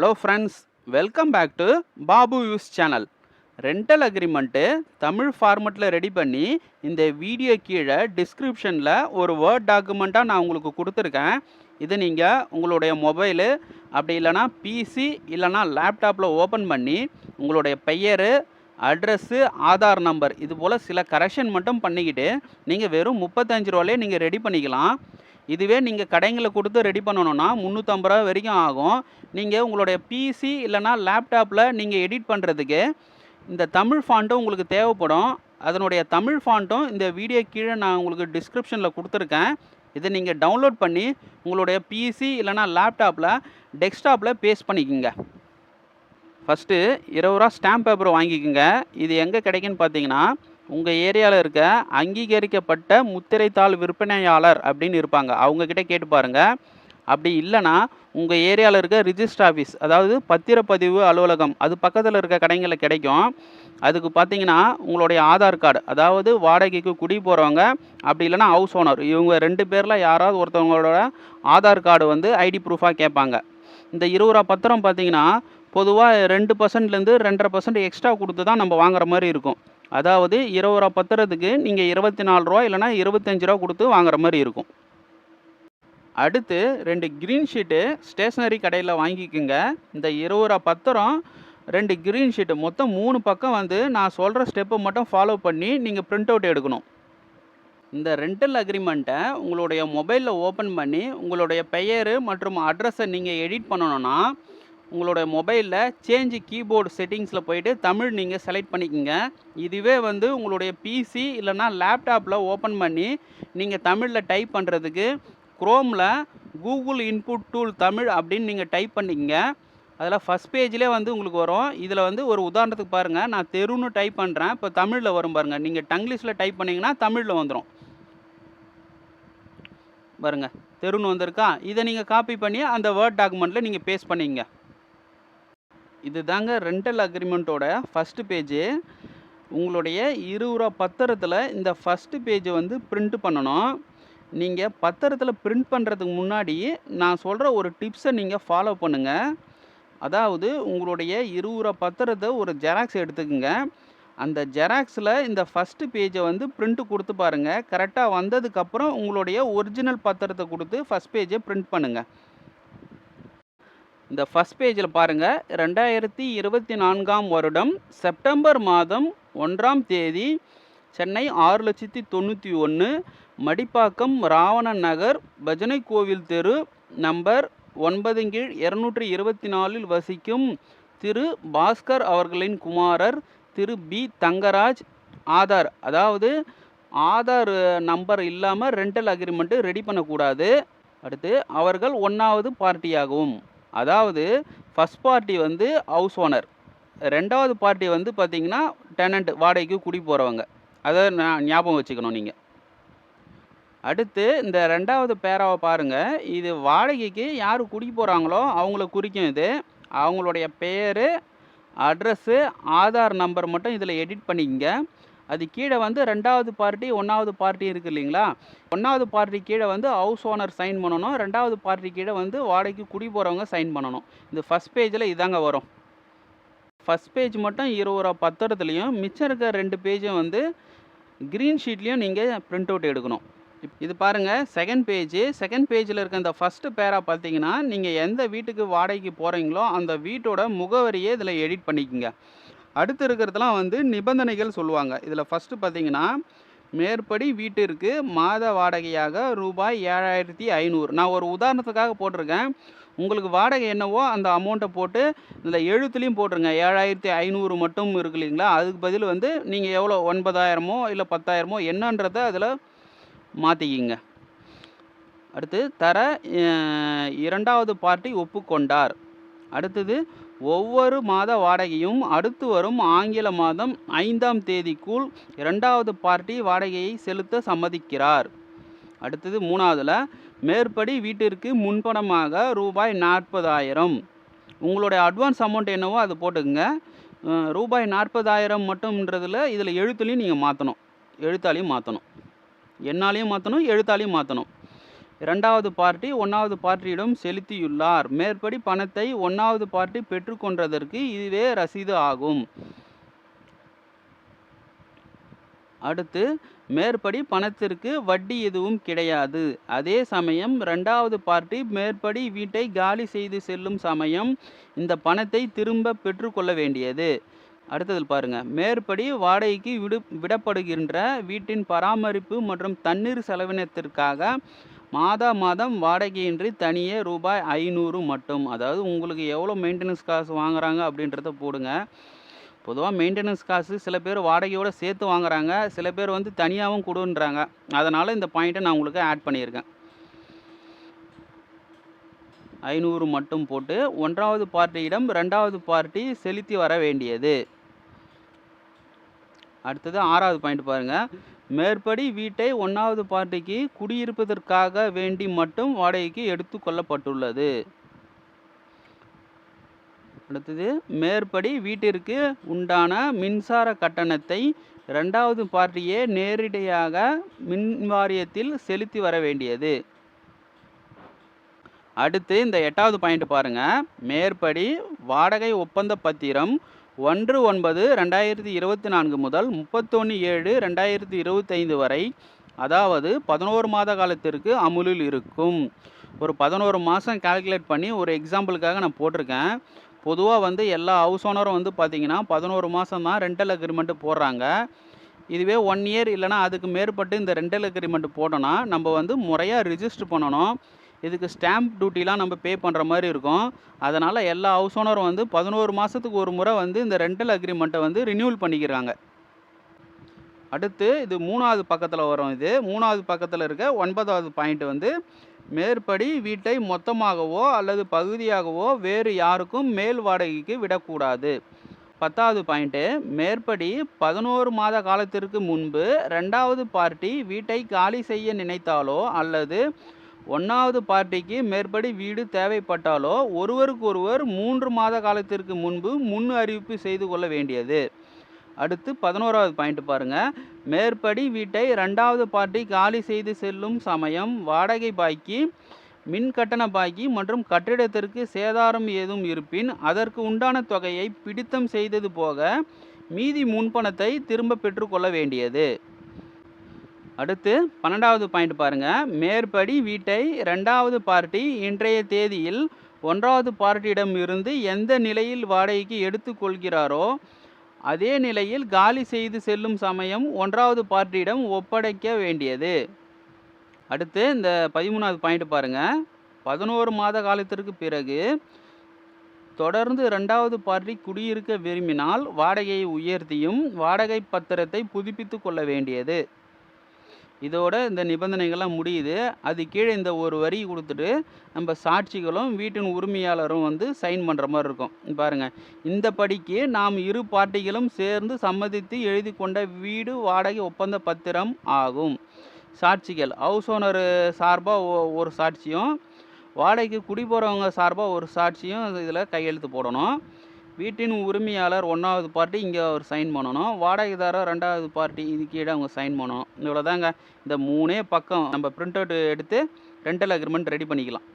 Hello friends welcome back to Babu use channel rental agreement Tamil ஃபார்மெட்டில் ready பண்ணி இந்த video கீழே டிஸ்கிரிப்ஷனில் ஒரு வேர்ட் டாக்குமெண்ட்டாக நான் உங்களுக்கு கொடுத்துருக்கேன். இது நீங்கள் உங்களுடைய மொபைலு அப்படி இல்லைனா பிசி இல்லைனா லேப்டாப்பில் ஓப்பன் பண்ணி உங்களுடைய பெயர் அட்ரஸ்ஸு ஆதார் நம்பர் இது போல் சில கரெக்ஷன் மட்டும் பண்ணிக்கிட்டு நீங்கள் வெறும் முப்பத்தஞ்சு ரூபாலே நீங்கள் ரெடி பண்ணிக்கலாம். இதுவே நீங்கள் கடைங்களில் கொடுத்து ரெடி பண்ணணுன்னா முந்நூற்றம்பது ரூபா வரைக்கும் ஆகும். நீங்கள் உங்களுடைய பிசி இல்லைனா லேப்டாப்பில் நீங்கள் எடிட் பண்ணுறதுக்கு இந்த தமிழ் ஃபாண்ட்டும் உங்களுக்கு தேவைப்படும். அதனுடைய தமிழ் ஃபாண்ட்டும் இந்த வீடியோ கீழே நான் உங்களுக்கு டிஸ்கிரிப்ஷனில் கொடுத்துருக்கேன். இதை நீங்கள் டவுன்லோட் பண்ணி உங்களுடைய பிசி இல்லைனா லேப்டாப்பில் டெஸ்க்டாப்பில் பேஸ்ட் பண்ணிக்கோங்க. ஃபஸ்ட்டு இருபது ரூபா ஸ்டாம்ப் பேப்பர் வாங்கிக்கோங்க. இது எங்கே கிடைக்குன்னு பார்த்தீங்கன்னா உங்கள் ஏரியாவில் இருக்க அங்கீகரிக்கப்பட்ட முத்திரைத்தாள் விற்பனையாளர் அப்படின்னு இருப்பாங்க. அவங்கக்கிட்ட கேட்டு பாருங்கள் அப்படி இல்லைன்னா உங்கள் ஏரியாவில் இருக்க ரிஜிஸ்டர் ஆஃபீஸ் அதாவது பத்திரப்பதிவு அலுவலகம் அது பக்கத்தில் இருக்க கடைகளில் கிடைக்கும். அதுக்கு பார்த்தீங்கன்னா உங்களுடைய ஆதார் கார்டு அதாவது வாடகைக்கு குடி போகிறவங்க அப்படி இல்லைன்னா ஹவுஸ் ஓனர் இவங்க ரெண்டு பேரில் யாராவது ஒருத்தவங்களோட ஆதார் கார்டு வந்து ஐடி ப்ரூஃபாக கேட்பாங்க. இந்த இருபது ரூபா பத்திரம் பார்த்தீங்கன்னா பொதுவாக ரெண்டு பர்சன்ட்லேருந்து ரெண்டரை பர்சன்ட் எக்ஸ்ட்ரா கொடுத்து தான் நம்ம வாங்குற மாதிரி இருக்கும். அதாவது இருபது ரூபா பத்திரத்துக்கு நீங்கள் இருபத்தி நாலு ரூபா இல்லைனா இருபத்தஞ்சி ரூபா கொடுத்து வாங்குற மாதிரி இருக்கும். அடுத்து ரெண்டு க்ரீன் ஷீட்டு ஸ்டேஷ்னரி கடையில் வாங்கிக்கோங்க. இந்த இருபது ரூபா பத்திரம் ரெண்டு க்ரீன் ஷீட்டு மொத்தம் மூணு பக்கம் வந்து நான் சொல்கிற ஸ்டெப்பை மட்டும் ஃபாலோ பண்ணி நீங்கள் பிரிண்ட் அவுட் எடுக்கணும். இந்த ரெண்டல் அக்ரிமெண்ட்டை உங்களுடைய மொபைலில் ஓப்பன் பண்ணி உங்களுடைய பெயர் மற்றும் அட்ரஸை நீங்கள் எடிட் பண்ணணுன்னா உங்களோட மொபைலில் சேஞ்சு கீபோர்டு செட்டிங்ஸில் போயிட்டு தமிழ் நீங்கள் செலக்ட் பண்ணிக்கோங்க. இதுவே வந்து உங்களுடைய பிசி இல்லைனா லேப்டாப்பில் ஓப்பன் பண்ணி நீங்கள் தமிழில் டைப் பண்ணுறதுக்கு குரோமில் கூகுள் இன்புட் டூல் தமிழ் அப்படின்னு நீங்கள் டைப் பண்ணிக்கங்க. அதில் ஃபஸ்ட் பேஜ்லேயே வந்து உங்களுக்கு வரும். இதில் வந்து ஒரு உதாரணத்துக்கு பாருங்கள் நான் தெருன்னு டைப் பண்ணுறேன் இப்போ தமிழில் வரும் பாருங்கள் நீங்கள் டங்கிலீஷில் டைப் பண்ணிங்கன்னா தமிழில் வந்துடும் பாருங்கள் தெருன்னு வந்திருக்கா? இதை நீங்கள் காப்பி பண்ணி அந்த வேர்ட் டாக்குமெண்ட்டில் நீங்கள் பேஸ்ட் பண்ணிங்க இது தாங்க ரெண்டல் அக்ரிமெண்ட்டோட ஃபஸ்ட்டு பேஜு உங்களுடைய இருபது ரூபா பத்திரத்தில் இந்த ஃபஸ்ட்டு பேஜை வந்து பிரிண்ட் பண்ணணும். நீங்கள் பத்திரத்தில் பிரிண்ட் பண்ணுறதுக்கு முன்னாடி நான் சொல்கிற ஒரு டிப்ஸை நீங்கள் ஃபாலோ பண்ணுங்கள் அதாவது உங்களுடைய இருபது ரூபா பத்திரத்தை ஒரு ஜெராக்ஸ் எடுத்துக்கோங்க. அந்த ஜெராக்ஸில் இந்த ஃபஸ்ட்டு பேஜை வந்து பிரிண்ட்டு கொடுத்து பாருங்கள் கரெக்டாக வந்ததுக்கப்புறம் உங்களுடைய ஒரிஜினல் பத்திரத்தை கொடுத்து ஃபஸ்ட் பேஜை பிரிண்ட் பண்ணுங்கள் இந்த ஃபஸ்ட் பேஜில் பாருங்கள் ரெண்டாயிரத்தி இருபத்தி நான்காம் வருடம் செப்டம்பர் மாதம் ஒன்றாம் தேதி சென்னை ஆறு லட்சத்தி தொண்ணூற்றி ஒன்று மடிப்பாக்கம் ராவணன் நகர் பஜனை கோவில் தெரு நம்பர் ஒன்பது கீழ் இருநூற்றி இருபத்தி நாலில் வசிக்கும் திரு பாஸ்கர் அவர்களின் குமாரர் திரு பி தங்கராஜ் ஆதார். அதாவது ஆதார் நம்பர் இல்லாமல் ரெண்டல் அக்ரிமெண்ட்டு ரெடி பண்ணக்கூடாது. அடுத்து அவர்கள் ஒன்றாவது பார்ட்டியாகவும். அதாவது ஃபஸ்ட் பார்ட்டி வந்து ஹவுஸ் ஓனர் ரெண்டாவது பார்ட்டி வந்து பார்த்திங்கன்னா டெனண்ட் வாடகைக்கு குடி போகிறவங்க அதை நான் ஞாபகம் வச்சுக்கணும் நீங்கள் அடுத்து இந்த ரெண்டாவது பேராவை பாருங்கள் இது வாடகைக்கு யார் குடி போகிறாங்களோ அவங்கள குறிக்கும் இது. அவங்களுடைய பேர் அட்ரஸ்ஸு ஆதார் நம்பர் மட்டும் இதில் எடிட் பண்ணிக்கங்க. அது கீழே வந்து ரெண்டாவது பார்ட்டி ஒன்றாவது பார்ட்டி இருக்குது இல்லைங்களா? ஒன்றாவது பார்ட்டி கீழே வந்து ஹவுஸ் ஓனர் சைன் பண்ணணும். ரெண்டாவது பார்ட்டி கீழே வந்து வாடகைக்கு குடி போகிறவங்க சைன் பண்ணணும். இந்த ஃபஸ்ட் பேஜில் இதாங்க வரும். ஃபஸ்ட் பேஜ் மட்டும் இருபது ரூபா பத்திரத்துலையும் மிச்சம் இருக்க ரெண்டு பேஜும் வந்து க்ரீன் ஷீட்லேயும் நீங்கள் பிரிண்ட் அவுட் எடுக்கணும். இது பாருங்கள் செகண்ட் பேஜு செகண்ட் பேஜில் இருக்க இந்த ஃபஸ்ட்டு பேரா பார்த்தீங்கன்னா நீங்கள் எந்த வீட்டுக்கு வாடகைக்கு போகிறீங்களோ அந்த வீட்டோட முகவரியே இதில் எடிட் பண்ணிக்கோங்க. அடுத்து இருக்கிறதுலாம் வந்து நிபந்தனைகள் சொல்லுவாங்க. இதில் ஃபஸ்ட்டு பார்த்தீங்கன்னா மேற்படி வீட்டிற்கு மாத வாடகையாக ரூபாய் ஏழாயிரத்தி ஐநூறு. நான் ஒரு உதாரணத்துக்காக போட்டிருக்கேன். உங்களுக்கு வாடகை என்னவோ அந்த அமௌண்ட்டை போட்டு இந்த எழுத்துலேயும் போட்டுருங்க. ஏழாயிரத்தி ஐநூறு மட்டும் இருக்கு இல்லைங்களா? அதுக்கு பதில் வந்து நீங்கள் எவ்வளோ? ஒன்பதாயிரமோ இல்லை பத்தாயிரமோ என்னன்றதை அதில் மாற்றிக்கிங்க அடுத்து தர இரண்டாவது பார்ட்டி ஒப்புக்கொண்டார். அடுத்தது ஒவ்வொரு மாத வாடகையும் அடுத்து வரும் ஆங்கில மாதம் ஐந்தாம் தேதிக்குள் இரண்டாவது பார்ட்டி வாடகையை செலுத்த சம்மதிக்கிறார். அடுத்தது மூணாவதில் மேற்படி வீட்டிற்கு முன்பணமாக ரூபாய் நாற்பதாயிரம். உங்களுடைய அட்வான்ஸ் அமௌண்ட் என்னவோ அது போட்டுக்குங்க. ரூபாய் நாற்பதாயிரம் மட்டும்ன்றதில் இதில் எழுத்துலையும் நீங்கள் மாற்றணும் எழுத்தாலையும் மாற்றணும் என்னாலையும் மாற்றணும் எழுத்தாலையும் மாற்றணும் இரண்டாவது பார்ட்டி ஒன்றாவது பார்ட்டியிடம் செலுத்தியுள்ளார். மேற்படி பணத்தை ஒன்றாவது பார்ட்டி பெற்றுக்கொண்டதற்கு இதுவே ரசீது ஆகும். அடுத்து மேற்படி பணத்திற்கு வட்டி எதுவும் கிடையாது. அதே சமயம் ரெண்டாவது பார்ட்டி மேற்படி வீட்டை காலி செய்து செல்லும் சமயம் இந்த பணத்தை திரும்ப பெற்றுக்கொள்ள வேண்டியது. அடுத்ததில் பாருங்க. மேற்படி வாடகைக்கு விடு விடப்படுகின்ற வீட்டின் பராமரிப்பு மற்றும் தண்ணீர் செலவினத்திற்காக மாதா மாதம் வாடகையின்றி தனியே ரூபாய் ஐநூறு மட்டும். அதாவது உங்களுக்கு எவ்வளோ மெயின்டெனன்ஸ் காசு வாங்குறாங்க அப்படின்றத போடுங்க. பொதுவாக மெயின்டெனன்ஸ் காசு சில பேர் வாடகையோடு சேர்த்து வாங்குறாங்க. சில பேர் வந்து தனியாகவும் கொடுன்றாங்க. அதனால் இந்த பாயிண்ட்டை நான் உங்களுக்கு ஆட் பண்ணியிருக்கேன். ஐநூறு மட்டும் போட்டு ஒன்றாவது பார்ட்டியிடம் ரெண்டாவது பார்ட்டி செலுத்தி வர வேண்டியது. அடுத்தது ஆறாவது பாயிண்ட் பாருங்கள் மேற்படி வீட்டை ஒன்றாவது பார்ட்டிக்கு குடியிருப்பதற்காக வேண்டி மட்டும் வாடகைக்கு எடுத்து கொள்ளப்பட்டுள்ளது. அடுத்தது மேற்படி வீட்டிற்கு உண்டான மின்சார கட்டணத்தை ரெண்டாவது பார்ட்டியே நேரடியாக மின் வாரியத்தில் செலுத்தி வர வேண்டியது. அடுத்து இந்த எட்டாவது பாயிண்ட் பாருங்க. மேற்படி வாடகை ஒப்பந்த பத்திரம் ஒன்று ஒன்பது ரெண்டாயிரத்தி இருபத்தி நான்கு முதல் முப்பத்தொன்று ஏழு ரெண்டாயிரத்தி இருபத்தைந்து வரை அதாவது பதினோரு மாத காலத்திற்கு அமுலில் இருக்கும். ஒரு பதினோரு மாதம் கால்குலேட் பண்ணி ஒரு எக்ஸாம்பிளுக்காக நான் போட்டிருக்கேன். பொதுவாக வந்து எல்லா ஹவுஸ் ஓனரும் வந்து பார்த்திங்கன்னா பதினோரு மாதம் தான் ரெண்டல் அக்ரிமெண்ட்டு போடுறாங்க. இதுவே ஒன் இயர் இல்லைனா அதுக்கு மேற்பட்டு இந்த ரெண்டல் அக்ரிமெண்ட் போட்டோன்னா நம்ம வந்து முறையாக ரிஜிஸ்டர் பண்ணணும். இதுக்கு ஸ்டாம்ப் டியூட்டிலாம் நம்ம பே பண்ணுற மாதிரி இருக்கும். அதனால் எல்லா ஹவுஸ் ஓனரும் வந்து பதினோரு மாதத்துக்கு ஒரு முறை வந்து இந்த ரெண்டல் அக்ரிமெண்ட்டை வந்து ரினியூவல் பண்ணிக்கிறாங்க. அடுத்து இது மூணாவது பக்கத்தில் வரும் இது. மூணாவது பக்கத்தில் இருக்க ஒன்பதாவது பாயிண்ட் வந்து மேற்படி வீட்டை மொத்தமாகவோ அல்லது பகுதியாகவோ வேறு யாருக்கும் மேல் வாடகைக்கு விடக்கூடாது. பத்தாவது பாயிண்ட்டு மேற்படி பதினோரு மாத காலத்திற்கு முன்பு ரெண்டாவது பார்ட்டி வீட்டை காலி செய்ய நினைத்தாலோ அல்லது ஒன்றாவது பார்ட்டிக்கு மேற்படி வீடு தேவைப்பட்டாலோ ஒருவருக்கொருவர் மூன்று மாத காலத்திற்கு முன்பு முன் அறிவிப்பு செய்து கொள்ள வேண்டியது. அடுத்து பதினோராவது பாயிண்ட் பாருங்கள் மேற்படி வீட்டை ரெண்டாவது பார்ட்டி காலி செய்து செல்லும் சமயம் வாடகை பாக்கி மின் கட்டண பாக்கி மற்றும் கட்டிடத்திற்கு சேதாரம் ஏதும் இருப்பின் அதற்கு உண்டான தொகையை பிடித்தம் செய்தது போக மீதி முன்பணத்தை திரும்ப பெற்றுக்கொள்ள வேண்டியது. அடுத்து பன்னெண்டாவது பாயிண்ட் பாருங்கள் மேற்படி வீட்டை ரெண்டாவது பார்ட்டி இன்றைய தேதியில் ஒன்றாவது பார்ட்டியிடம் இருந்து எந்த நிலையில் வாடகைக்கு எடுத்துக்கொள்கிறாரோ அதே நிலையில் காலி செய்து செல்லும் சமயம் ஒன்றாவது பார்ட்டியிடம் ஒப்படைக்க வேண்டியது. அடுத்து இந்த பதிமூணாவது பாயிண்ட் பாருங்கள் பதினோரு மாத காலத்திற்கு பிறகு தொடர்ந்து ரெண்டாவது பார்ட்டி குடியிருக்க விரும்பினால் வாடகையை உயர்த்தியும் வாடகை பத்திரத்தை புதுப்பித்து கொள்ள வேண்டியது. இதோட இந்த நிபந்தனைகள்லாம் முடியுது. அது கீழே இந்த ஒரு வரி கொடுத்துட்டு நம்ம சாட்சிகளும் வீட்டின் உரிமையாளரும் வந்து சைன் பண்ணுற மாதிரி இருக்கும். பாருங்கள் இந்த படிக்கு நாம் இரு பார்ட்டிகளும் சேர்ந்து சம்மதித்து எழுதி கொண்ட வீடு வாடகை ஒப்பந்த பத்திரம் ஆகும். சாட்சிகள். ஹவுஸ் ஓனர் சார்பாக ஒரு சாட்சியும் வாடகைக்கு குடி போகிறவங்க சார்பாக ஒரு சாட்சியும் இதில் கையெழுத்து போடணும். வீட்டின் உரிமையாளர் ஒன்றாவது பார்ட்டி இங்கே அவர் சைன் பண்ணணும். வாடகைதாரர் ரெண்டாவது பார்ட்டி இது கீழே அவங்க சைன் பண்ணணும். இவ்வளோதாங்க இந்த மூணே பக்கம் நம்ம பிரிண்ட் அவுட் எடுத்து ரெண்டல் அக்ரிமெண்ட் ரெடி பண்ணிக்கலாம்.